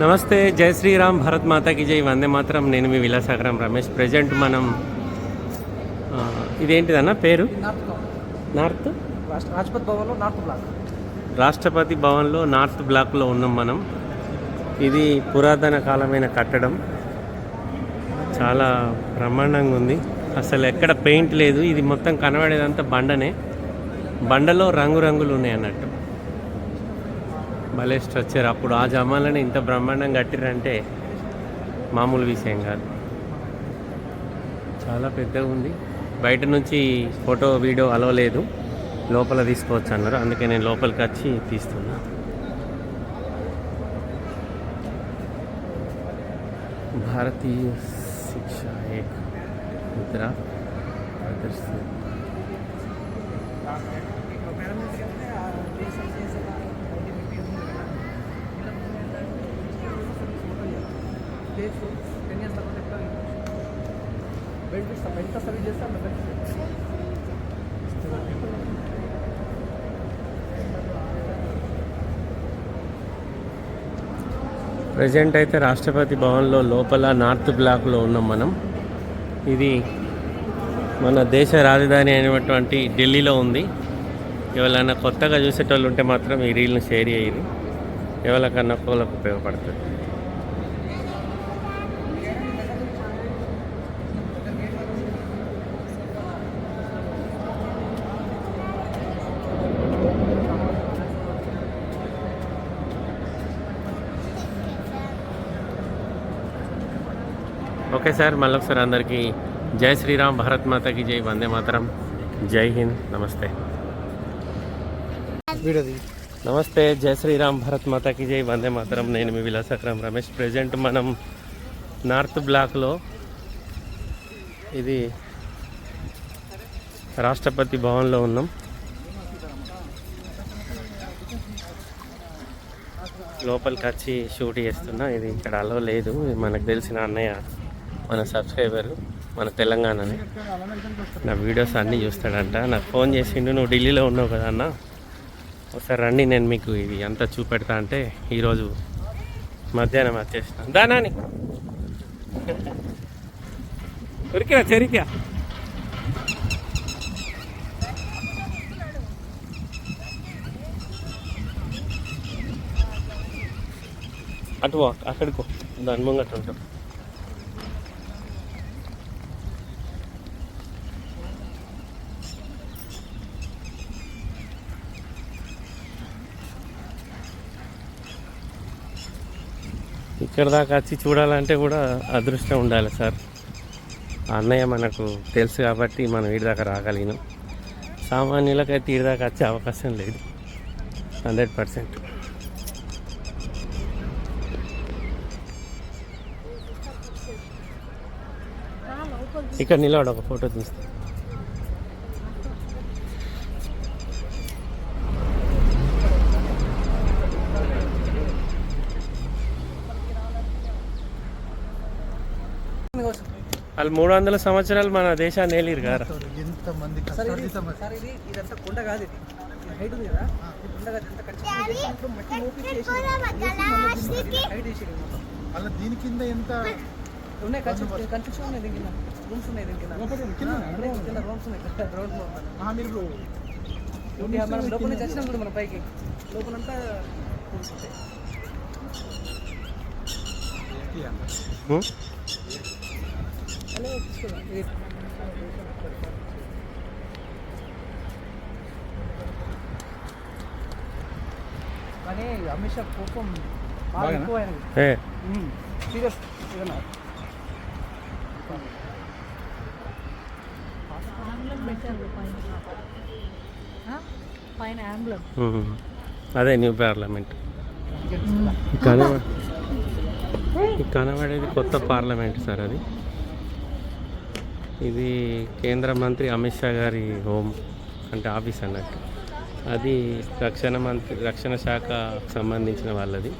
నమస్తే జై శ్రీరామ్ భరత్ మాతాకి జై వందే మాత్రం. నేను మీ విలాసాగరం రమేష్. ప్రజెంట్ మనం ఇదేంటిదన్న పేరు? North block. నార్త్? రాష్ట్ర రాజ్పథ్ భవన్లో నార్త్ బ్లాక్. రాష్ట్రపతి భవన్లో నార్త్ బ్లాక్లో ఉన్నాం మనం. ఇది పురాతన కాలమైన కట్టడం. చాలా బ్రహ్మాండంగా ఉంది. అసలు ఎక్కడ పెయింట్ లేదు. ఇది మొత్తం కనబడేదంతా బండనే. బండలో రంగురంగులు ఉన్నాయి అన్నట్టు. భలే స్ట్రక్చర్. అప్పుడు ఆ జమాలని ఇంత బ్రహ్మాండం కట్టిరంటే మామూలు విషయం కాదు. చాలా పెద్దగా ఉంది. బయట నుంచి ఫోటో వీడియో అలవలేదు. లోపల తీసుకోవచ్చు అన్నారు. అందుకే నేను లోపలికి వచ్చి తీస్తున్నా. భారతీయ శిక్ష ఏక్ ముద్ర ప్రదర్శన టెన్ ఇయర్స్ తర్వాత ఎక్కడ బెల్ట్ ఎంత సర్వీస్ చేస్తాం బెల్ట్ ప్రజెంట్ అయితే రాష్ట్రపతి భవన్లో లోపల నార్త్ బ్లాక్లో ఉన్నాం మనం. ఇది మన దేశ రాజధాని అయినటువంటి ఢిల్లీలో ఉంది. ఎవరైనా కొత్తగా చూసేటోళ్ళు ఉంటే మాత్రం ఈ రీల్ని షేర్ చేయరు. ఎవరికన్నా ఒకళ్ళకి ఉపయోగపడుతుంది. ఓకే సార్ మళ్ళొకసారి అందరికీ జై శ్రీరామ్ భారత్ మాతకి జై వందే మాతరం. జై హింద్ నమస్తే. నమస్తే జై శ్రీరామ్ భారత్ మాతాకి జై వందే మాతరం. నేను మీ విలాసక్రమ్ రమేష్. ప్రజెంట్ మనం నార్త్ బ్లాక్లో ఇది రాష్ట్రపతి భవన్లో ఉన్నాం. లోపలికి వచ్చి షూట్ చేస్తున్నా. ఇది ఇక్కడ అలో లేదు. మనకు తెలిసిన అన్నయ్య మన సబ్స్క్రైబర్ మన తెలంగాణని. నా వీడియోస్ అన్నీ చూస్తాడంట. నాకు ఫోన్ చేసిండు నువ్వు ఢిల్లీలో ఉన్నావు కదా అన్న? ఒకసారి రండి నేను మీకు ఇది అంతా చూపెడతా. అంటే ఈరోజు మధ్యాహ్నం వచ్చేసిన. దానాని ఉరికిరా చెరికా అటు అక్కడికో దాని ముంగట ఉంటాం. ఇక్కడ దాకా వచ్చి చూడాలంటే కూడా అదృష్టం ఉండాలి సార్. ఆ అన్నయ్య మనకు తెలుసు కాబట్టి మనం వీడి దాకా రాగలిగినాం. సామాన్యులకైతే వీడి దాకా వచ్చే అవకాశం లేదు. Hundred percent. ఇక్కడ నిలబడి ఒక ఫోటో తీస్తా. వాళ్ళు మూడు వందల సంవత్సరాలు మన దేశాన్ని ఏలిరు కదా దీని కింద ఎంత ఉన్నాయి కన్స్ట్రక్షన్ ఉన్నాయి దీని కింద. రూమ్స్ ఉన్నాయి దీని కింద రూమ్స్ ఉన్నాయి. గ్రౌండ్ ఫ్లోర్ మీరు మనం లోపల నుంచి వచ్చినాం కూడా మన పైకి. లోపలంతా rooms ఉంటాయి. హలో కానీ అమిత్ షా కోపం బాగా? ఎక్కువ సీరియస్ అదే న్యూ పార్లమెంట్. కనబడేది కొత్త పార్లమెంట్ సార్ అది. ఇది కేంద్ర మంత్రి అమిత్ షా గారి హోమ్ అంటే ఆఫీస్ అన్నట్టు. అది రక్షణ మంత్రి రక్షణ శాఖ సంబంధించిన వాళ్ళది.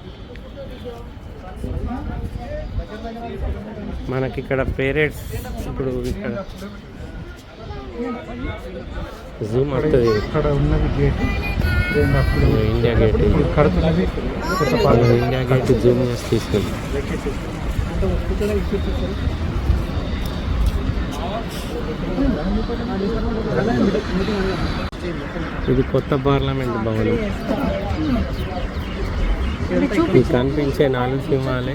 మనకి ఇక్కడ పేరెడ్స్ ఇప్పుడు ఇక్కడ జూమ్ అవుతుంది ఇక్కడ ఉన్నది గేట్ ఇండియా గేట్ కడుతున్నది ఇండియా గేట్ జూమ్ చేసి తీసుకుంది ఇది కొత్త పార్లమెంట్ భవనం. ఈ కనిపించే నాలుగు సింహాలే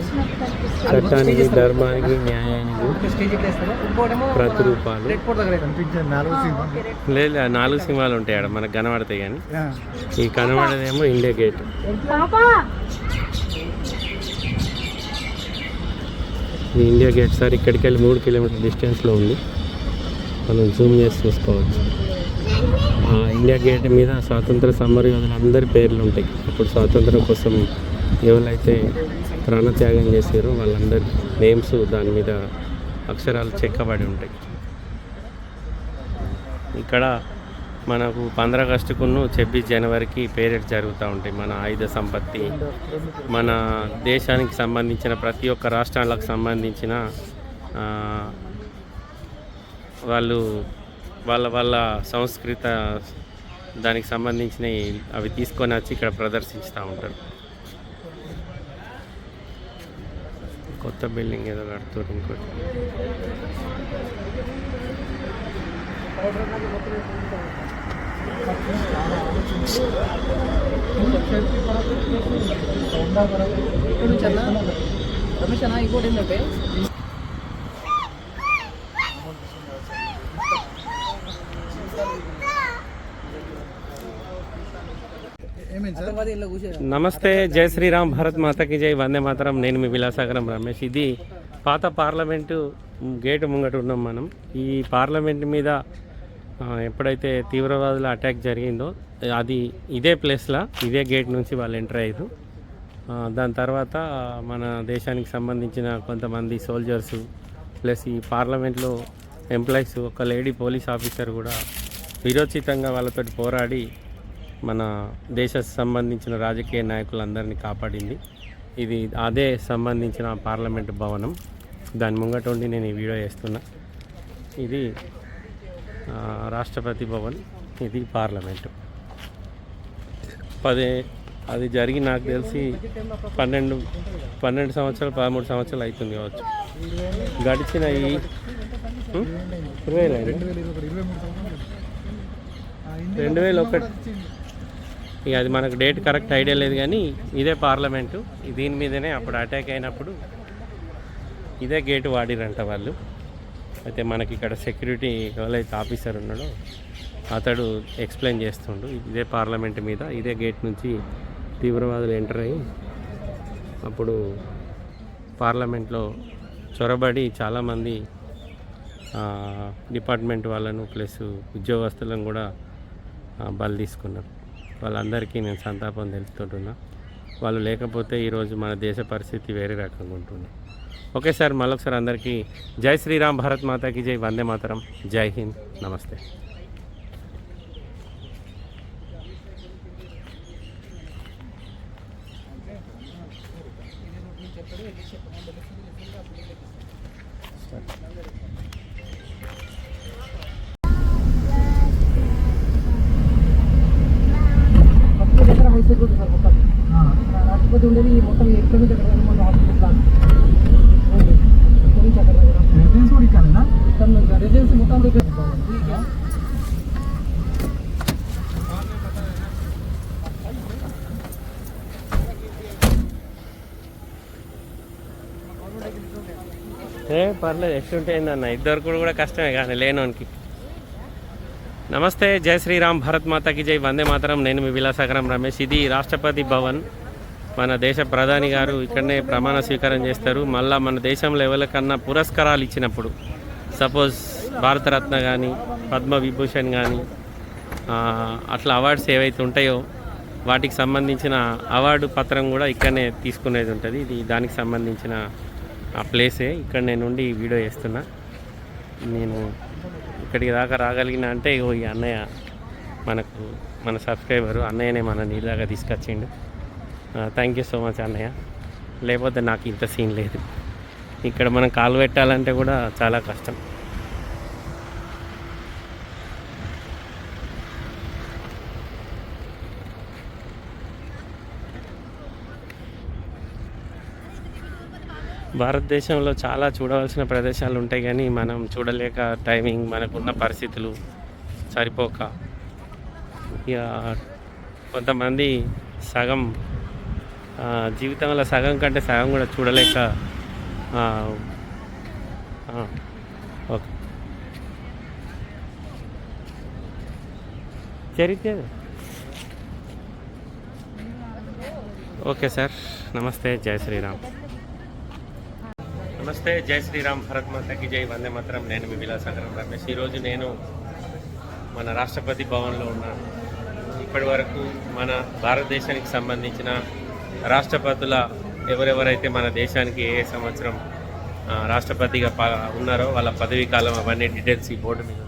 చట్టానికి ధర్మానికి న్యాయానికి ప్రతిరూపాలు. లేదు నాలుగు సింహాలు. ఉంటాయి ఆడ మనకు కనబడతాయి కానీ. ఈ కనబడేదేమో India gate. India gate sir ఇక్కడికి వెళ్ళి మూడు కిలోమీటర్ డిస్టెన్స్లో ఉంది. మనం జూమ్ చేసి చూసుకోవచ్చు. ఆ ఇండియా గేట్ మీద స్వాతంత్ర సమరయోధులు అందరి పేర్లు ఉంటాయి. అప్పుడు స్వాతంత్రం కోసం ఎవరైతే ప్రాణత్యాగం చేశారో వాళ్ళందరి నేమ్స్ దాని మీద అక్షరాలు చెక్కబడి ఉంటాయి. ఇక్కడ మనకు పంద్ర ఆగస్టుకును ఛబ్బీస్ జనవరికి పేరెడ్ జరుగుతూ ఉంటాయి. మన ఆయుధ సంపత్తి మన దేశానికి సంబంధించిన ప్రతి ఒక్క రాష్ట్రాలకు సంబంధించిన వాళ్ళు వాళ్ళ వాళ్ళ సంస్కృత దానికి సంబంధించిన అవి తీసుకొని వచ్చి ఇక్కడ ప్రదర్శిస్తూ ఉంటారు. కొత్త బిల్డింగ్ ఏదో కడుతున్నారు ఇంకోటి. రమేష్ అన్న ఇంకోటి ఏంటంటే నమస్తే జై శ్రీరామ్ భారత్ మాతకి జై వందే మాతరం. నేను మీ విలాసాగరం రమేష్. ఇది పాత పార్లమెంటు గేటు ముంగట ఉన్నాం మనం. ఈ పార్లమెంట్ మీద ఎప్పుడైతే తీవ్రవాదుల అటాక్ జరిగిందో అది ఇదే ప్లేస్లో ఇదే గేట్ నుంచి వాళ్ళు ఎంటర్ అయ్యారు. దాని తర్వాత మన దేశానికి సంబంధించిన కొంతమంది సోల్జర్స్ ప్లస్ ఈ పార్లమెంట్లో ఎంప్లాయీస్ ఒక లేడీ పోలీస్ ఆఫీసర్ కూడా విరోచితంగా వాళ్ళతో పోరాడి మన దేశ సంబంధించిన రాజకీయ నాయకులందరినీ కాపాడింది. ఇది అదే సంబంధించిన పార్లమెంట్ భవనం. దాని ముంగట ఉండి నేను ఈ వీడియో చేస్తున్నా. ఇది రాష్ట్రపతి భవన్ ఇది పార్లమెంటు. పదే అది జరిగి నాకు తెలిసి పన్నెండు పన్నెండు సంవత్సరాలు పదమూడు సంవత్సరాలు అవుతుంది కావచ్చు. గడిచిన ఈ? ఇరవై. రెండు వేల ఒకటి. ఇక అది మనకు డేట్ కరెక్ట్ ఐడియా లేదు కానీ ఇదే పార్లమెంటు దీని మీదనే అప్పుడు అటాక్ అయినప్పుడు ఇదే గేటు వాడిరంట వాళ్ళు. అయితే మనకి ఇక్కడ సెక్యూరిటీ ఎవరైతే ఆఫీసర్ ఉన్నాడో. అతడు ఎక్స్ప్లెయిన్ చేస్తుండు. ఇదే పార్లమెంట్ మీద ఇదే గేట్ నుంచి తీవ్రవాదులు ఎంటర్ అయ్యి అప్పుడు పార్లమెంట్లో చొరబడి చాలామంది డిపార్ట్మెంట్ వాళ్ళను ప్లస్ ఉద్యోగస్తులను కూడా బలి తీసుకున్నారు. వాళ్ళందరికీ నేను సంతాపం తెలుపుతుంటున్నా. వాళ్ళు లేకపోతే ఈరోజు మన దేశ పరిస్థితి వేరే రకంగా ఉంటుంది. ఓకే సార్ మళ్ళొకసారి అందరికీ జై శ్రీరామ్ భారత్ మాతాకి జై వందే మాతరం. జై హింద్. నమస్తే ఫస్ట్ దగ్గర హై స్కూల్ ఉంటుంది సార్ మొత్తం రాష్ట్రపతి ఉండేది ఈ మొత్తం ఎక్కడ నుంచి ఎక్కడ వరకు మొత్తం హాస్పిటల్ ప్లాన్ ఇక్కడ నుంచి అక్కడ దగ్గర రెసిడెన్స్ కూడా ఇక్కడేనా ఇక్కడ నుంచి రెసిడెన్సీ మొత్తం దగ్గర ఏ పర్లేదు ఎట్లుంటే ఏందన్న ఇద్దరు కూడా కూడా కష్టమే కానీ లేనోనికి నమస్తే జై శ్రీరామ్ భారత్ మాతాకి జై వందే మాతరం నేను మీ విలాసాగరం రమేష్ ఇది రాష్ట్రపతి భవన్ మన దేశ ప్రధాని గారు ఇక్కడనే ప్రమాణ స్వీకారం చేస్తారు. మళ్ళా మన దేశంలో ఎవరికన్నా పురస్కారాలు ఇచ్చినప్పుడు సపోజ్ భారతరత్న కానీ పద్మ విభూషణ్ కానీ అట్లా అవార్డ్స్ ఏవైతే ఉంటాయో వాటికి సంబంధించిన అవార్డు పత్రం కూడా ఇక్కడనే తీసుకునేది ఉంటుంది. ఇది దానికి సంబంధించిన ఆ ప్లేసే. ఇక్కడ నేను ఉండి వీడియో చేస్తున్నా. నేను ఇక్కడికి దాకా రాగలిగిన అంటే ఇగో ఈ అన్నయ్య మనకు మన సబ్స్క్రైబరు అన్నయ్యనే మన నీళ్ళగా తీసుకొచ్చిండు. థ్యాంక్ యూ సో మచ్ అన్నయ్య. లేకపోతే నాకు ఇంత సీన్ లేదు. ఇక్కడ మనం కాలు పెట్టాలంటే కూడా చాలా కష్టం. భారతదేశంలో చాలా చూడవలసిన ప్రదేశాలు ఉంటాయి కానీ మనం చూడలేక టైమింగ్ మనకున్న పరిస్థితులు సరిపోక. ఇక కొంతమంది సగం జీవితంలో సగం కంటే సగం కూడా చూడలేక ఓకే. చరిత్ర? Okay sir. నమస్తే జై శ్రీరామ్. నమస్తే జై శ్రీరామ్. భరత్ మాతకి జై. వందే మాత్రం. నేను మీ విలాసాగరం రమేష్. ఈరోజు నేను మన రాష్ట్రపతి భవన్లో ఉన్నాను. ఇప్పటి వరకు మన భారతదేశానికి సంబంధించిన రాష్ట్రపతుల ఎవరెవరైతే మన దేశానికి ఏ ఏ సంవత్సరం రాష్ట్రపతిగా ప ఉన్నారో వాళ్ళ పదవీ కాలం అవన్నీ డీటెయిల్స్ ఈ బోర్డు మీద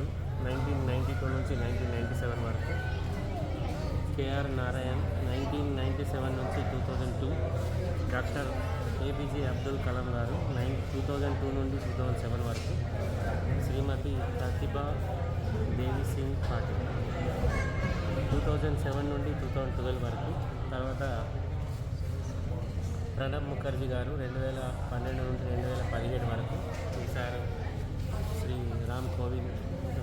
గారు నైన్టీన్ నైంటీ టూ నుంచి నైన్టీన్ నైంటీ సెవెన్ వరకు. K R Narayan nineteen ninety seven నుంచి two thousand two. Doctor APJ Abdul Kalam గారు నైన్ టూ థౌజండ్ టూ నుండి టూ థౌజండ్ సెవెన్ వరకు. Shrimati Pratibha Devi Singh Patil two thousand seven నుండి two thousand twelve వరకు. తర్వాత ప్రణబ్ ముఖర్జీ గారు రెండు వేల పన్నెండు నుండి రెండు వేల పదిహేడు వరకు. ఈసారి శ్రీ రామ్ కోవింద్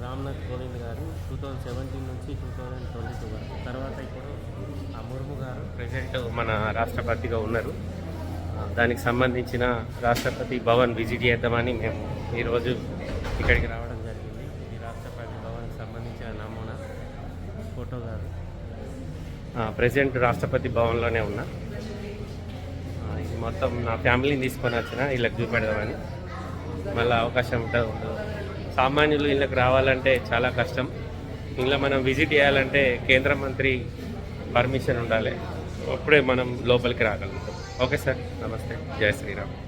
రామ్నాథ్ కోవింద్ గారు టూ థౌజండ్ సెవెంటీన్ నుంచి టూ థౌజండ్ ట్వంటీ టూ వరకు. తర్వాత ఇప్పుడు ఆ ముర్ము గారు ప్రజెంట్ మన రాష్ట్రపతిగా ఉన్నారు. దానికి సంబంధించిన రాష్ట్రపతి భవన్ విజిట్ చేద్దామని మేము ఈరోజు ఇక్కడికి రావడం జరిగింది. ఇది రాష్ట్రపతి భవన్కి సంబంధించిన నమూనా ఫోటో గారు ప్రజెంట్ రాష్ట్రపతి భవన్లోనే ఉన్నా. ఇది మొత్తం నా ఫ్యామిలీని తీసుకొని వచ్చిన వీళ్ళకి చూపెడదామని. మళ్ళీ అవకాశం ఉంటుంది సామాన్యులు ఇళ్ళకి రావాలంటే చాలా కష్టం. ఇంట్లో మనం విజిట్ చేయాలంటే కేంద్ర మంత్రి పర్మిషన్ ఉండాలి. అప్పుడే మనం లోపలికి రాగలుగుతాం. ఓకే సార్ నమస్తే. జయ శ్రీరామ్.